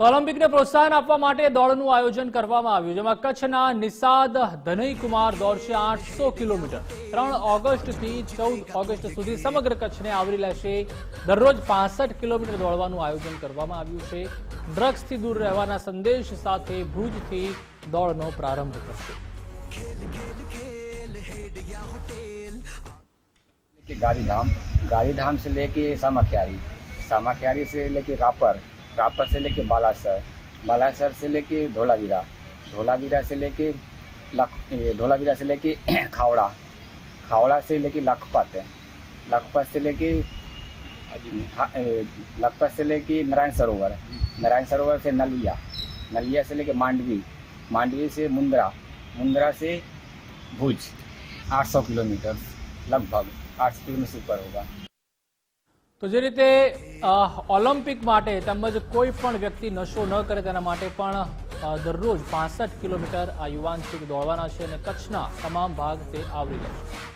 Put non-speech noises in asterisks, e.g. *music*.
તો ઓલિમ્પિકને પ્રોત્સાહન આપવા માટે દોડનું આયોજન કરવામાં આવ્યું જેમાં કચ્છના નિષાદ ધનય કુમાર દોડશે આઠસો કિલોમીટર ત્રણ ઓગસ્ટથી ચૌદ ઓગસ્ટ સુધી સમગ્ર કચ્છને આવરી લેશે દરરોજ પાસઠ કિલોમીટર દોડવાનું આયોજન કરવામાં આવ્યું છે ડ્રગ્સથી દૂર રહેવાના સંદેશ સાથે ભુજથી દોડનો પ્રારંભ કરશે कि गाड़ी धाम गाड़ी धाम से लेके सामाख्यारी सामाख्यारी से लेके रापर रापर से लेके बालासर बालासर से लेके धोलावीरा धोलावीरा से लेके लख धोलावीरा से लेके *clears throat* खावड़ा खावड़ा से लेके लखपत लखपत से लेके लखपत से लेके नारायण सरोवर नारायण सरोवर से नलिया नलिया से लेके मांडवी मांडवी से मुंद्रा मुंद्रा से भुज 800 किलोमीटर, लगभग 800 किलोमीटर से ऊपर होगा। તો જે રીતે ઓલિમ્પિક માટે તેમજ કોઈ પણ વ્યક્તિ નશો ન કરે તેના માટે પણ દરરોજ પાસઠ કિલોમીટર આ યુવાન છે દોડવાના છે અને કચ્છના તમામ ભાગ તે આવરી લેશે